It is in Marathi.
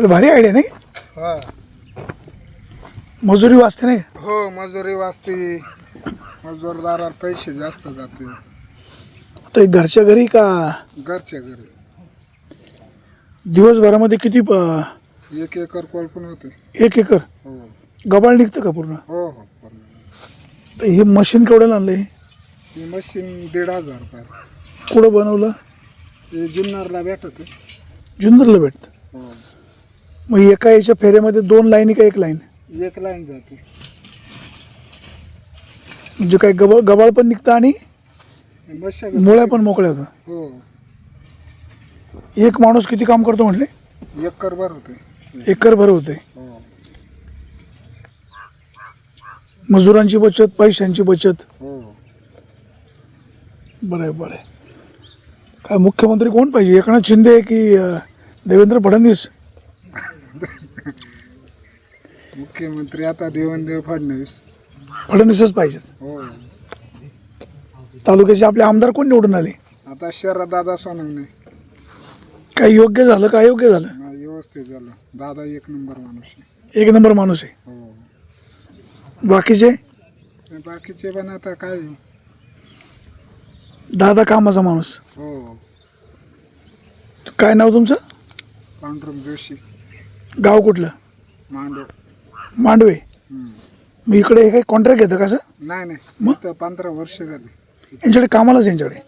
तर भारी आयडिया नाही? हा. मजुरी वाचते नाही? हो मजुरी वाचते. मजूरदाराला पैसे जास्त जाते. आता हे घरच्या घरी का? घरच्या घरी. दिवसभरामध्ये किती प- एक एकर कोलपण होते. एक एकर? हो. गबाळ निघतं का पूर्ण? हो हो पूर्ण. तर हे मशीन केवढ्याला आणलं आहे ही मशीन दीड हजार रुपये. कुठं बनवलं? हे जुन्नरला भेटत जुन्नरला भेटतं. हो मग एका याच्या फेऱ्यामध्ये दोन लाईनी का एक लाईन एक लाईन जाते. म्हणजे काय गबाळ गबाळ पण निघतं आणि मशागत मुळ्या पण मोकळ्या होतं हो. एक माणूस किती काम करतो म्हटले? एकर भर होते एकर भर होते हो. मजुरांची बचत पैशांची बचत. हो. बरं आहे बरं. आहे काय मुख्यमंत्री कोण पाहिजे? एकनाथ शिंदे की अं, देवेंद्र फडणवीस? मुख्यमंत्री आता देवेंद्र फडणवीस. फडणवीसच पाहिजेत. हो तालुक्याचे आपले आमदार कोण निवडून आले? आता शरददादा सोनवणे. काय योग्य झालं का अयोग्य झालं? व्यवस्थित झालं. दादा एक नंबर माणूस आहे. एक नंबर माणूस आहे. हो. बाकीचे? आणि बाकीचे पण आता काय? दादा कामाचा माणूस. हो. काय नाव तुमचं? पांडुरंग जोशी. गाव कुठलं? मांडव. मांडवे. मग इकडे हे काही कॉन्ट्रॅक्ट घेतं का असं नाही नाही. मग? पंधरा वर्ष झाली. यांच्याकडे कामालाच यांच्याकडे.